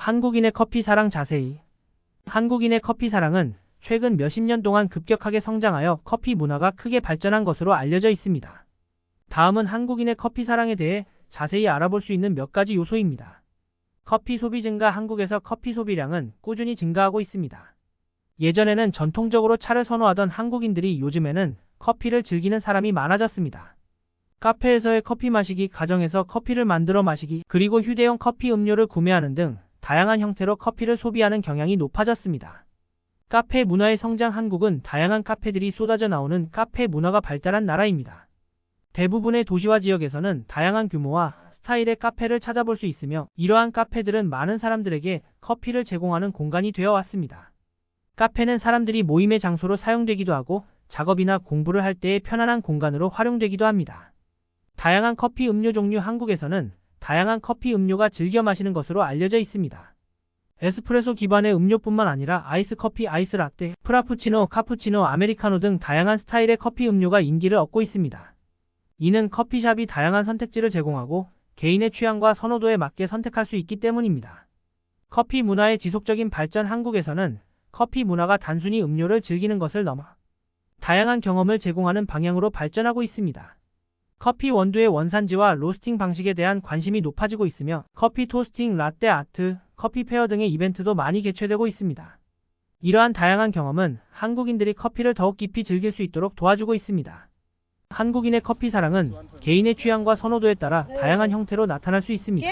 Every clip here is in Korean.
한국인의 커피 사랑 자세히. 한국인의 커피 사랑은 최근 몇십 년 동안 급격하게 성장하여 커피 문화가 크게 발전한 것으로 알려져 있습니다. 다음은 한국인의 커피 사랑에 대해 자세히 알아볼 수 있는 몇 가지 요소입니다. 커피 소비 증가 한국에서 커피 소비량은 꾸준히 증가하고 있습니다. 예전에는 전통적으로 차를 선호하던 한국인들이 요즘에는 커피를 즐기는 사람이 많아졌습니다. 카페에서의 커피 마시기, 가정에서 커피를 만들어 마시기, 그리고 휴대용 커피 음료를 구매하는 등 다양한 형태로 커피를 소비하는 경향이 높아졌습니다. 카페 문화의 성장 한국은 다양한 카페들이 쏟아져 나오는 카페 문화가 발달한 나라입니다. 대부분의 도시와 지역에서는 다양한 규모와 스타일의 카페를 찾아볼 수 있으며 이러한 카페들은 많은 사람들에게 커피를 제공하는 공간이 되어 왔습니다. 카페는 사람들이 모임의 장소로 사용되기도 하고 작업이나 공부를 할 때의 편안한 공간으로 활용되기도 합니다. 다양한 커피 음료 종류 한국에서는 다양한 커피 음료가 즐겨 마시는 것으로 알려져 있습니다. 에스프레소 기반의 음료뿐만 아니라 아이스 커피, 아이스 라떼, 프라푸치노, 카푸치노, 아메리카노 등 다양한 스타일의 커피 음료가 인기를 얻고 있습니다. 이는 커피숍이 다양한 선택지를 제공하고 개인의 취향과 선호도에 맞게 선택할 수 있기 때문입니다. 커피 문화의 지속적인 발전 한국에서는 커피 문화가 단순히 음료를 즐기는 것을 넘어 다양한 경험을 제공하는 방향으로 발전하고 있습니다. 커피 원두의 원산지와 로스팅 방식에 대한 관심이 높아지고 있으며 커피 토스팅, 라떼 아트, 커피 페어 등의 이벤트도 많이 개최되고 있습니다. 이러한 다양한 경험은 한국인들이 커피를 더욱 깊이 즐길 수 있도록 도와주고 있습니다. 한국인의 커피 사랑은 개인의 취향과 선호도에 따라 다양한 형태로 나타날 수 있습니다.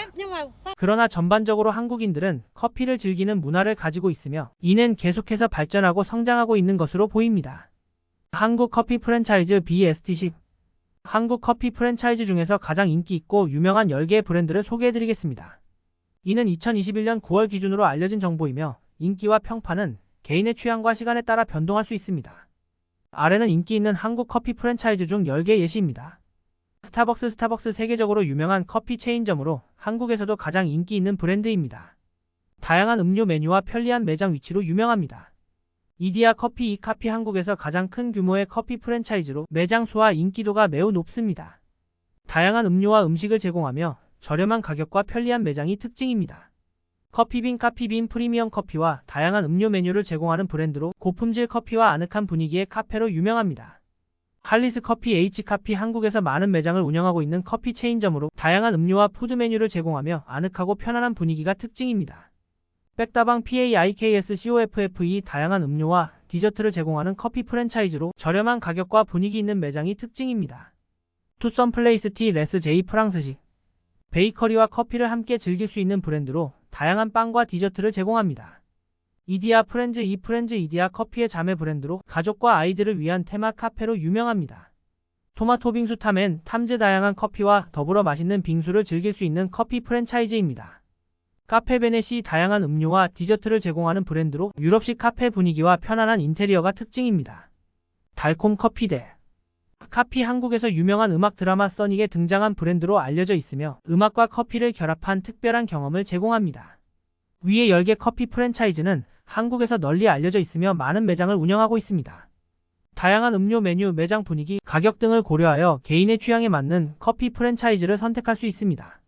그러나 전반적으로 한국인들은 커피를 즐기는 문화를 가지고 있으며 이는 계속해서 발전하고 성장하고 있는 것으로 보입니다. 한국 커피 프랜차이즈 BST10 한국 커피 프랜차이즈 중에서 가장 인기 있고 유명한 10개의 브랜드를 소개해드리겠습니다. 이는 2021년 9월 기준으로 알려진 정보이며 인기와 평판은 개인의 취향과 시간에 따라 변동할 수 있습니다. 아래는 인기 있는 한국 커피 프랜차이즈 중 10개 예시입니다. 스타벅스 스타벅스 세계적으로 유명한 커피 체인점으로 한국에서도 가장 인기 있는 브랜드입니다. 다양한 음료 메뉴와 편리한 매장 위치로 유명합니다. 이디야 커피 이 카피 한국에서 가장 큰 규모의 커피 프랜차이즈로 매장 수와 인기도가 매우 높습니다. 다양한 음료와 음식을 제공하며 저렴한 가격과 편리한 매장이 특징입니다. 커피빈 카피빈 프리미엄 커피와 다양한 음료 메뉴를 제공하는 브랜드로 고품질 커피와 아늑한 분위기의 카페로 유명합니다. 할리스 커피 H카피 한국에서 많은 매장을 운영하고 있는 커피 체인점으로 다양한 음료와 푸드 메뉴를 제공하며 아늑하고 편안한 분위기가 특징입니다. 백다방 PAIKS COFFE 다양한 음료와 디저트를 제공하는 커피 프랜차이즈로 저렴한 가격과 분위기 있는 매장이 특징입니다. 투썸 플레이스 티 레스 제이 프랑스식 베이커리와 커피를 함께 즐길 수 있는 브랜드로 다양한 빵과 디저트를 제공합니다. 이디야 프렌즈 이 프렌즈 이디야 커피의 자매 브랜드로 가족과 아이들을 위한 테마 카페로 유명합니다. 토마토 빙수 탐엔 탐즈 다양한 커피와 더불어 맛있는 빙수를 즐길 수 있는 커피 프랜차이즈입니다. 카페 베넷이 다양한 음료와 디저트를 제공하는 브랜드로 유럽식 카페 분위기와 편안한 인테리어가 특징입니다. 달콤 커피대 카피 한국에서 유명한 음악 드라마 써닉에 등장한 브랜드로 알려져 있으며 음악과 커피를 결합한 특별한 경험을 제공합니다. 위의 10개 커피 프랜차이즈는 한국에서 널리 알려져 있으며 많은 매장을 운영하고 있습니다. 다양한 음료 메뉴, 매장 분위기, 가격 등을 고려하여 개인의 취향에 맞는 커피 프랜차이즈를 선택할 수 있습니다.